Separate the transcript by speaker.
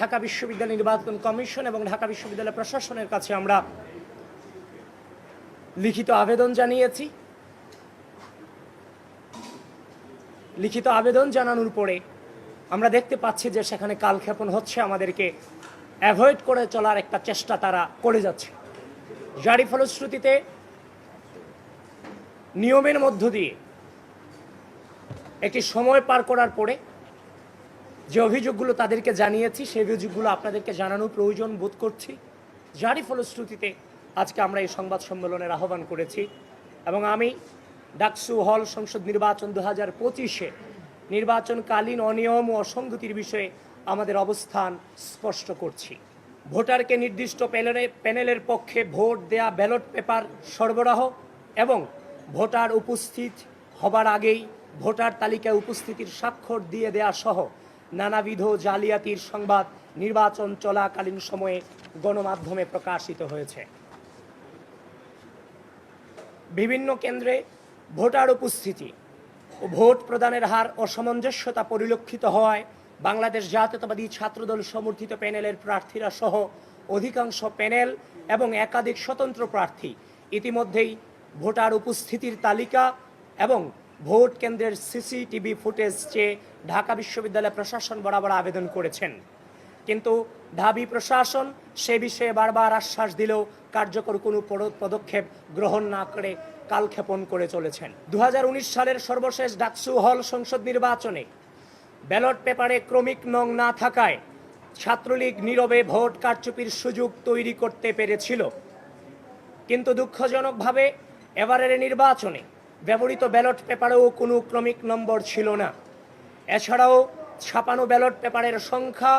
Speaker 1: ঢাকা বিশ্ববিদ্যালয় নির্বাচন কমিশন এবং ঢাকা বিশ্ববিদ্যালয় প্রশাসনের কাছে আমরা লিখিত আবেদন জানিয়েছি। লিখিত আবেদন জানানোর পরে আমরা দেখতে পাচ্ছি যে সেখানে কালক্ষেপণ হচ্ছে, আমাদেরকে অ্যাভয়েড করে চলার একটা চেষ্টা তারা করে যাচ্ছে। যারই ফলশ্রুতিতে নিয়মের মধ্য দিয়ে একটি সময় পার করার পরে যে অভিযোগগুলো তাদেরকে জানিয়েছি, সেই অভিযোগগুলো আপনাদেরকে জানানোর প্রয়োজন বোধ করছি। যারই ফলশ্রুতিতে আজকে আমরা এই সংবাদ সম্মেলনের আহ্বান করেছি এবং আমি ডাকসু হল সংসদ নির্বাচন দু হাজার পঁচিশে নির্বাচনকালীন অনিয়ম ও অসঙ্গতির বিষয়ে আমাদের অবস্থান স্পষ্ট করছি। ভোটারকে নির্দিষ্ট প্যানেলে, প্যানেলের পক্ষে ভোট দেয়া ব্যালট পেপার সরবরাহ এবং ভোটার উপস্থিত হবার আগেই ভোটার তালিকায় উপস্থিতির স্বাক্ষর দিয়ে দেয়া সহ নানাবিধ জালিয়াতির সংবাদ নির্বাচন চলাকালীন সময়ে গণমাধ্যমে প্রকাশিত হয়েছে। বিভিন্ন কেন্দ্রে ভোটার উপস্থিতি ও ভোট প্রদানের হার অসামঞ্জস্যতা পরিলক্ষিত হওয়ায় বাংলাদেশ জাতীয়তাবাদী ছাত্রদল সমর্থিত প্যানেলের প্রার্থীরা সহ অধিকাংশ প্যানেল এবং একাধিক স্বতন্ত্র প্রার্থী ইতিমধ্যেই ভোটার উপস্থিতির তালিকা এবং ভোট কেন্দ্রের সিসিটিভি ফুটেজ চেয়ে ঢাকা বিশ্ববিদ্যালয় প্রশাসন বরাবর আবেদন করেছেন। কিন্তু ঢাবি প্রশাসন সে বিষয়ে বারবার আশ্বাস দিলেও কার্যকর কোনো পদক্ষেপ গ্রহণ না করে কালক্ষেপণ করে চলেছেন। দু হাজার উনিশ সালের সর্বশেষ ডাকসু হল সংসদ নির্বাচনে ব্যালট পেপারে ক্রমিক নং না থাকায় ছাত্রলীগ নীরবে ভোট কারচুপির সুযোগ তৈরি করতে পেরেছিল। কিন্তু দুঃখজনকভাবে এবারের নির্বাচনে ব্যবহৃত ব্যালট পেপারেও কোনো ক্রমিক নম্বর ছিল না। এছাড়াও ছাপানো ব্যালট পেপারের সংখ্যা